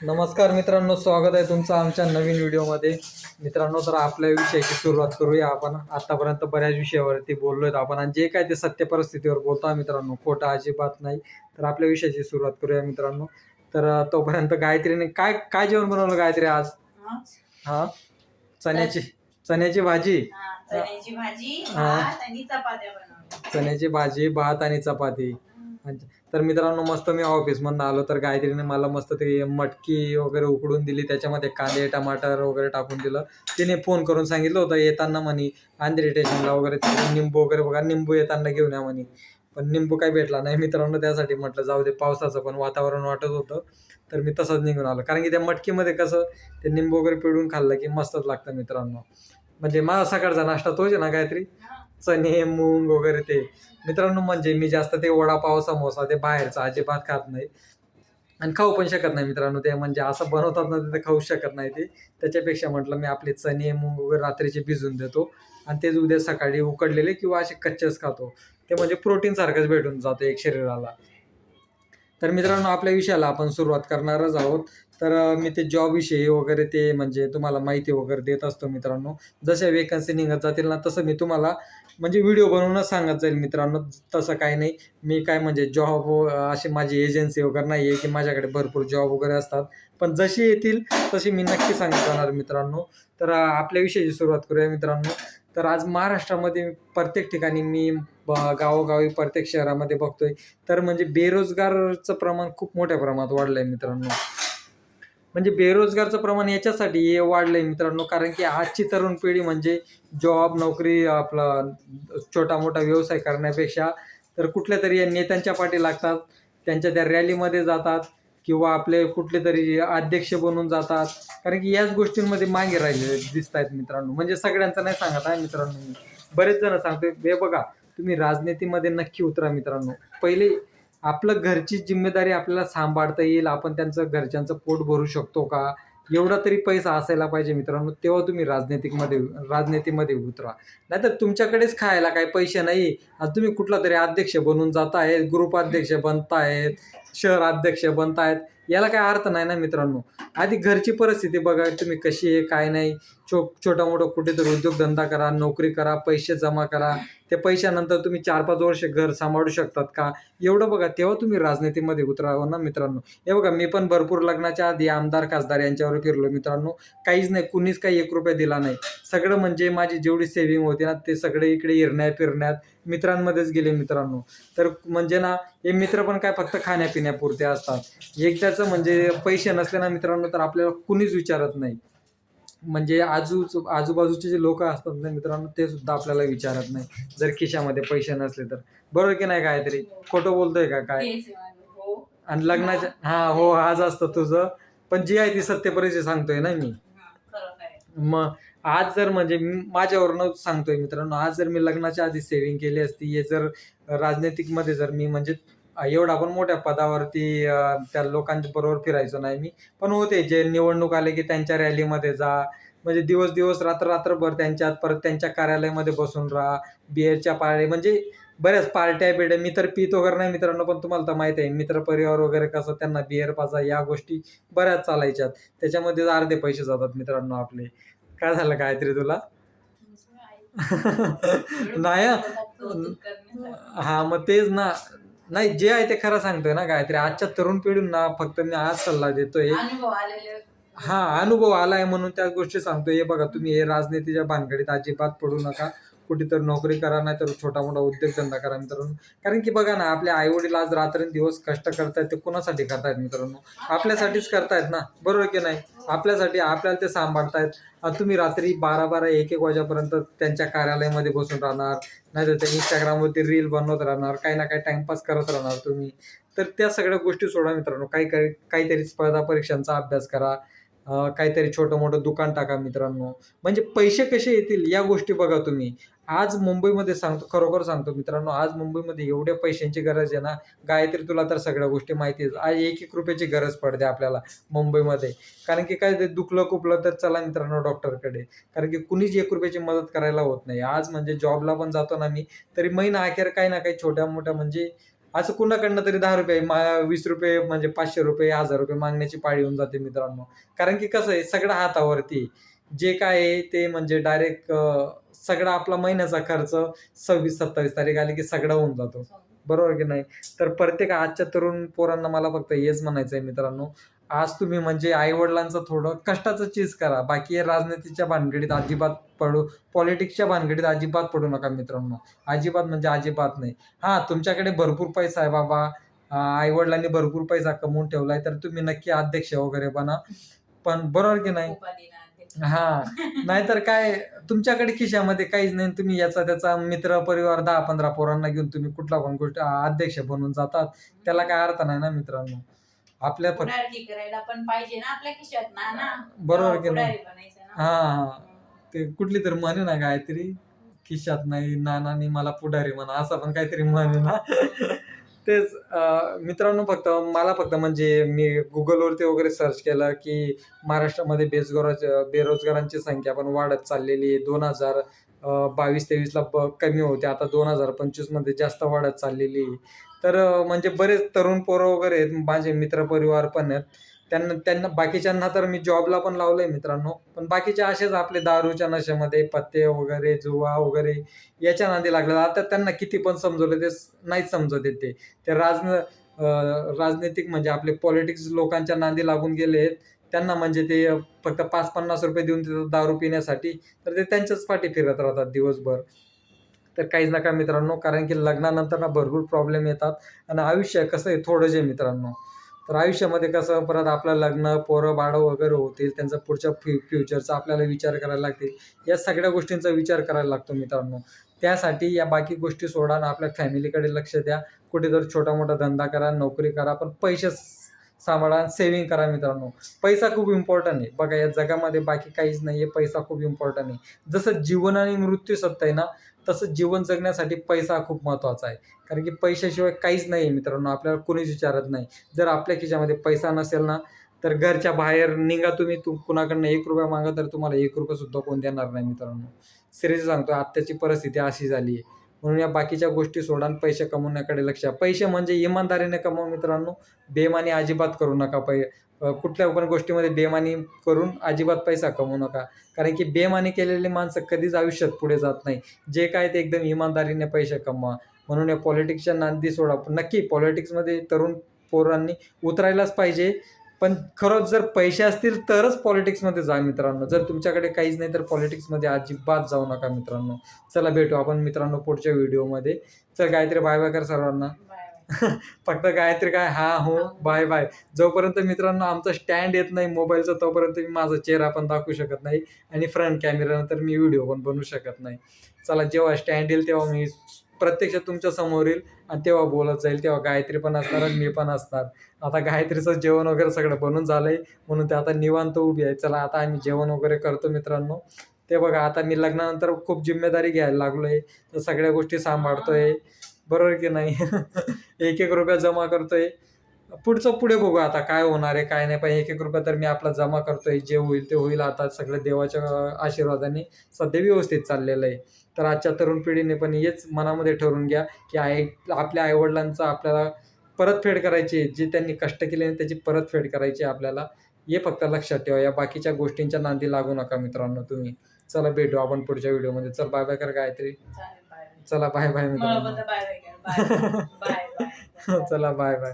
नमस्कार मित्रांनो स्वागत आहे तुमचं आमच्या नवीन व्हिडिओमध्ये. मित्रांनो तर आपल्या विषयाची सुरुवात करूया आपण. आतापर्यंत बऱ्याच विषयावरती बोललोय आपण. आणि जे काय ते सत्य परिस्थितीवर बोलतो मित्रांनो खोटं अजिबात नाही. तर आपल्या विषयाची सुरुवात करूया मित्रांनो. तर तोपर्यंत गायत्रीने काय काय जेवण बनवलं गायत्री आज? हा, चण्याची चण्याची भाजी? हा, चण्याची भाजी चण्याची भाजी भात आणि चपाती. अच्छा. तर मित्रांनो मस्त मी ऑफिसमधून आलो तर गायत्रीने मला मस्त ते मटकी वगैरे उकडून दिली त्याच्यामध्ये कांदे टमाटर वगैरे टाकून दिलं. तिने फोन करून सांगितलं होतं येताना म्हणे आंध्री स्टेशनला वगैरे निंबू वगैरे बघा निंबू येताना घेऊन या म्हणे. पण निंबू काही भेटला नाही मित्रांनो त्यासाठी म्हटलं जाऊ दे पावसाचं पण वातावरण वाटत होतं तर मी तसंच निघून आलो. कारण की त्या मटकीमध्ये कसं ते निंबू वगैरे पिळून खाल्लं की मस्तच लागतं मित्रांनो. म्हणजे माझा सकाळचा नाश्ता तोच आहे ना गायत्री चणे मूंग वगैरे ते. मित्रांनो म्हणजे मी जास्त ते वडापाव समोसा ते बाहेरचं अजिबात खात नाही. आणि खाऊ पण शकत नाही मित्रांनो ते म्हणजे असं बनवतात ना ते खाऊ शकत नाही ते. त्याच्यापेक्षा म्हटलं मी आपले चणे मूग वगैरे रात्रीचे भिजून देतो. आणि तेच उद्या सकाळी उकडलेले किंवा असे कच्चेच खातो. ते म्हणजे प्रोटीन सारखंच भेटून जातं एक शरीराला. तर मित्रांनो आपल्या विषयाला आपण सुरुवात करणारच आहोत. तर मी ते जॉब विषयी वगैरे ते म्हणजे तुम्हाला माहिती वगैरे देत असतो मित्रांनो. जशा वेकन्सी निघत जातील ना तसं मी तुम्हाला म्हणजे व्हिडिओ बनवूनच सांगत जाईल मित्रांनो तसं काही नाही. मी काय म्हणजे जॉब अशी माझी एजन्सी वगैरे नाही आहे की माझ्याकडे भरपूर जॉब वगैरे असतात. पण जशी येतील तशी मी नक्की सांगत जाणार मित्रांनो. तर आपल्या विषयाची सुरुवात करूया मित्रांनो. तर आज महाराष्ट्रामध्ये प्रत्येक ठिकाणी मी ब- गावोगावी प्रत्येक शहरामध्ये बघतोय. तर म्हणजे बेरोजगारचं प्रमाण खूप मोठ्या प्रमाणात वाढलं आहे मित्रांनो. म्हणजे बेरोजगारचं प्रमाण याच्यासाठी हे वाढलं आहे मित्रांनो. कारण की आजची तरुण पिढी म्हणजे जॉब नोकरी आपला छोटा मोठा व्यवसाय करण्यापेक्षा तर कुठल्या तरी या नेत्यांच्या पाठी लागतात. त्यांच्या त्या रॅलीमध्ये जातात किंवा आपले कुठले तरी अध्यक्ष बनून जातात. कारण की याच गोष्टींमध्ये मागे राहिले दिसत आहेत मित्रांनो. म्हणजे सगळ्यांचं नाही सांगत आहे मित्रांनो बरेच जण सांगते हे बघा तुम्ही राजनीतीमध्ये नक्की उतरा मित्रांनो. पहिले आपलं घरची जिम्मेदारी आपल्याला सांभाळता येईल आपण त्यांचं घरच्यांचं पोट भरू शकतो का? एवढा तरी पैसा असायला पाहिजे मित्रांनो तेव्हा तुम्ही राजनीतिकमध्ये राजनीतीमध्ये उतरा नाहीतर तुमच्याकडेच खायला काही पैसे नाही. आज तुम्ही कुठला तरी अध्यक्ष बनून जात आहेत ग्रुप अध्यक्ष बनतायत शहर अध्यक्ष बनतायत. याला काय अर्थ नाही ना मित्रांनो? आधी घरची परिस्थिती बघा तुम्ही कशी आहे काय नाही. छो छोटा मोठा कुठेतरी उद्योगधंदा करा नोकरी करा पैसे जमा करा. ते पैशानंतर तुम्ही चार पाच वर्ष घर सांभाळू शकतात का? एवढं बघा तेव्हा तुम्ही राजनीतीमध्ये उतरावं हो ना मित्रांनो. हे बघा मी पण भरपूर लग्नाच्या आधी आमदार खासदार यांच्यावर फिरलो मित्रांनो. काहीच नाही कुणीच काही एक रुपया दिला नाही. सगळं म्हणजे माझी जेवढी सेव्हिंग होती ना ते सगळे इकडे हिरण्या फिरण्यात मित्रांमध्येच गेले मित्रांनो. तर म्हणजे ना हे मित्र पण काय फक्त खाण्यापिण्यापुरते असतात. एकदाच म्हणजे पैसे नसले ना मित्रांनो तर आपल्याला कुणीच विचारत नाही. म्हणजे आजू आजूबाजूचे जे लोक असतात ना मित्रांनो ते सुद्धा आपल्याला विचारत नाही. जर खिशामध्ये पैसे नसले तर. बरोबर की नाही काहीतरी? खोटं बोलतोय का काय. हो. आणि लग्नाच्या हा हो आज असतं तुझं. पण जी आहे ती सत्य परिचय सांगतोय ना मी. मग आज जर म्हणजे मी माझ्यावरनं सांगतोय मित्रांनो आज जर मी लग्नाच्या आधी सेव्हिंग केली असती हे जर राजनैतिकमध्ये जर मी म्हणजे एवढा पण मोठ्या पदावरती अं, त्या लोकांच्या बरोबर फिरायचो नाही मी. पण होते जे निवडणूक आले की त्यांच्या रॅलीमध्ये जा. म्हणजे दिवस दिवस रात्र रात्रभर त्यांच्यात परत त्यांच्या कार्यालयामध्ये बसून राहा. बिअरच्या पाळे म्हणजे बऱ्याच पार्ट्या बिड्या मी तर पित वगैरे नाही मित्रांनो पण तुम्हाला तर माहिती आहे मित्र परिवार वगैरे कसं त्यांना बिअर पाचा या गोष्टी बऱ्याच चालायच्यात. त्याच्यामध्ये अर्धे पैसे जातात मित्रांनो आपले. काय झालं काहीतरी तुला? नाही हा. हा मग तेच ना. नाही जे आहे ते खरं सांगतोय ना काहीतरी आजच्या तरुण पिढींना फक्त मी आज सल्ला देतोय. अनुभव आलेले. हा अनुभव आलाय म्हणून त्या गोष्टी सांगतोय. हे बघा तुम्ही हे राजनीतीच्या भानगडीत अजिबात पडू नका. कुठेतरी नोकरी करा नाही तर छोटा मोठा उद्योगधंदा करा मित्रांनो. कारण की बघा ना आपले आई वडील आज रात्रंदिवस कष्ट करतायत ते कुणासाठी करतायत मित्रांनो? आपल्यासाठीच करतायत ना? बरोबर की नाही? आपल्यासाठी आपल्याला ते सांभाळतायत. तुम्ही रात्री बारा बारा एक एक वाजेपर्यंत त्यांच्या कार्यालयामध्ये बसून राहणार नाहीतर त्या इंस्टाग्रामवरती रील बनवत राहणार काही ना काही टाइमपास करत राहणार तुम्ही. तर त्या सगळ्या गोष्टी सोडा मित्रांनो. काही काहीतरी स्पर्धा परीक्षांचा अभ्यास करा. काहीतरी छोटं मोठं दुकान टाका मित्रांनो. म्हणजे पैसे कसे येतील या गोष्टी बघा तुम्ही. आज मुंबईमध्ये सांगतो खरोखर सांगतो मित्रांनो आज मुंबईमध्ये एवढ्या पैशांची गरज आहे ना गायत्री तुला तर सगळ्या गोष्टी माहिती आहे आज एक एक रुपयाची गरज पडते आपल्याला मुंबईमध्ये. कारण की काय ते दुखलं कुपलं तर चला मित्रांनो डॉक्टरकडे. कारण की कुणीच एक रुपयाची मदत करायला होत नाही. आज म्हणजे जॉबला पण जातो ना मी तरी महिना अखेर काही ना काही छोट्या मोठ्या म्हणजे असं कुणाकडनं तरी दहा रुपये मा वीस रुपये म्हणजे पाचशे रुपये हजार रुपये मागण्याची पाळी होऊन जाते मित्रांनो. कारण की कसं आहे सगळं हातावरती जे काय आहे ते म्हणजे डायरेक्ट सगळा आपला महिन्याचा खर्च सव्वीस सत्तावीस तारीख आली की सगळा होऊन जातो. बरोबर की नाही? तर प्रत्येक आजच्या तरुण पोरांना मला फक्त हेच म्हणायचं आहे मित्रांनो. आज तुम्ही म्हणजे आई वडिलांचं थोडं कष्टाचं चीज करा. बाकी राजनीतीच्या भानगडीत अजिबात पडू पॉलिटिक्सच्या भानगडीत अजिबात पडू नका मित्रांनो. अजिबात म्हणजे अजिबात नाही. हां तुमच्याकडे भरपूर पैसा आहे बाबा. आई वडिलांनी भरपूर पैसा कमवून ठेवलाय तर तुम्ही नक्की अध्यक्ष वगैरे बना. पण बरोबर की नाही? हा नाहीतर काय तुमच्याकडे खिशामध्ये काहीच नाही तुम्ही याचा त्याचा मित्र परिवार दहा पंधरा पोरांना घेऊन तुम्ही कुठला पण गोष्ट अध्यक्ष बनून जातात. त्याला काय अर्थ नाही ना मित्रांनो? आपल्या फक्त पुढारकी करायला पण पाहिजे ना आपल्या खिशात ना ना. बरोबर की नाही? पुढारी बनायचं ना. हा हा. ते कुठली तरी म्हणे ना काहीतरी खिशात नाही नानानी मला पुढारी म्हणा असं पण काहीतरी म्हणे ना. तेच अं, मित्रांनो फक्त मला फक्त म्हणजे मी गुगलवरती वगैरे सर्च केलं की महाराष्ट्रामध्ये बेरोजगार बेरोजगारांची संख्या पण वाढत चाललेली आहे. दोन हजार बावीस तेवीसला ब कमी होते. आता दोन हजार पंचवीसमध्ये जास्त वाढत चाललेली आहे. तर म्हणजे बरेच तरुण पोरं वगैरे आहेत. माझे मित्रपरिवार पण आहेत. त्यांना त्यांना बाकीच्यांना तर मी जॉबला पण लावलं आहे मित्रांनो. पण बाकीचे असेच आपले दारूच्या नशेमध्ये पत्ते वगैरे जुवा वगैरे याच्या नादी लागले आता त्यांना किती पण समजवलं ते नाहीच समजत येत ते. ते राजन राजनैतिक म्हणजे आपले पॉलिटिक्स लोकांच्या नांदी लागून गेले आहेत. त्यांना म्हणजे ते फक्त पाच पन्नास रुपये देऊन देतात दारू पिण्यासाठी तर ते त्यांच्याच पाठी फिरत राहतात दिवसभर. तर काहीच नका मित्रांनो कारण की लग्नानंतर ना भरपूर प्रॉब्लेम येतात. आणि आयुष्य कसं आहे थोडं जे मित्रांनो. तर आयुष्यामध्ये कसं परत आपलं लग्न पोरं बाळं वगैरे होतील त्यांचा पुढच्या फ्यु फ्युचरचा आपल्याला विचार करायला लागतील. या सगळ्या गोष्टींचा विचार करायला लागतो मित्रांनो. त्यासाठी या बाकी गोष्टी सोडा आणि आपल्या फॅमिलीकडे लक्ष द्या. कुठेतरी छोटा मोठा धंदा करा नोकरी करा पण पैसे सांभाळा सेव्हिंग करा मित्रांनो. पैसा खूप इम्पॉर्टंट आहे. बघा या जगामध्ये बाकी काहीच नाही आहे पैसा खूप इम्पॉर्टंट आहे. जसं जीवन आणि मृत्यू सत्य आहे ना तसं जीवन जगण्यासाठी पैसा खूप महत्त्वाचा आहे. कारण की पैशाशिवाय काहीच नाही आहे मित्रांनो. आपल्याला कोणीच विचारत नाही. जर आपल्या खिशामध्ये पैसा नसेल ना तर घरच्या बाहेर निघा तुम्ही. तू कुणाकडनं एक रुपया मागा तर तुम्हाला एक रुपयासुद्धा कोण देणार नाही मित्रांनो. सिरियस सांगतो आत्ताची परिस्थिती अशी झाली आहे म्हणून या बाकीच्या गोष्टी सोडा आणि पैसे कमवण्याकडे लक्ष द्या. पैसे म्हणजे इमानदारीने कमवा मित्रांनो. बेमानी अजिबात करू नका पै अ, कुठल्या पण गोष्टीमध्ये बेमानी करून अजिबात पैसा कमवू नका. कारण की बेमानी केलेली माणसं कधीच आयुष्यात पुढे जात नाही. जे काय ते एकदम इमानदारीने पैसे कमवा. म्हणून या पॉलिटिक्सच्या नांदी सोडा. नक्की पॉलिटिक्समध्ये तरुण पोरांनी उतरायलाच पाहिजे. पण खरंच जर पैसे असतील तरच पॉलिटिक्समध्ये जा मित्रांनो. जर तुमच्याकडे काहीच नाही तर पॉलिटिक्समध्ये अजिबात जाऊ नका मित्रांनो. चला भेटू आपण मित्रांनो पुढच्या व्हिडिओमध्ये चल गायत्री बाय बाय कर सर्वांना. फक्त गायत्री काय हा हो बाय बाय जोपर्यंत मित्रांनो आमचा स्टँड येत नाही मोबाईलचा तोपर्यंत मी माझा चेहरा पण दाखवू शकत नाही. आणि फ्रंट कॅमेरा तर मी व्हिडिओ पण बनवू शकत नाही. चला जेव्हा स्टँड येईल तेव्हा मी प्रत्यक्षात तुमच्यासमोर येईल आणि तेव्हा बोलत जाईल तेव्हा गायत्री पण असणार आणि मी पण असणार. आता गायत्रीचं जेवण वगैरे सगळं बनून झालंय म्हणून ते आता निवांत उभी आहे. चला आता आम्ही जेवण वगैरे करतो मित्रांनो. ते बघा आता मी लग्नानंतर खूप जिम्मेदारी घ्यायला लागलोय. तर सगळ्या गोष्टी सांभाळतोय. बरोबर की नाही? एक एक रुपया जमा करतोय. पुढचं पुढे बघू आता काय होणार आहे काय नाही. पण एक एक रुपया तर मी आपला जमा करतोय. जे होईल ते होईल आता सगळं देवाच्या आशीर्वादाने. सध्या व्यवस्थित चाललेलं आहे. तर आजच्या तरुण पिढीने पण हेच मनामध्ये ठरवून घ्या की आई आपल्या आईवडिलांचं आपल्याला परतफेड करायची आहे. जे त्यांनी कष्ट केले त्याची परतफेड करायची आपल्याला हे फक्त लक्षात ठेवा. या बाकीच्या गोष्टींच्या नांदी लागू नका मित्रांनो तुम्ही. चला भेटू आपण पुढच्या व्हिडिओमध्ये. चल बाय बाय कर गायत्री. चला बाय बाय मित्रांनो. चला बाय बाय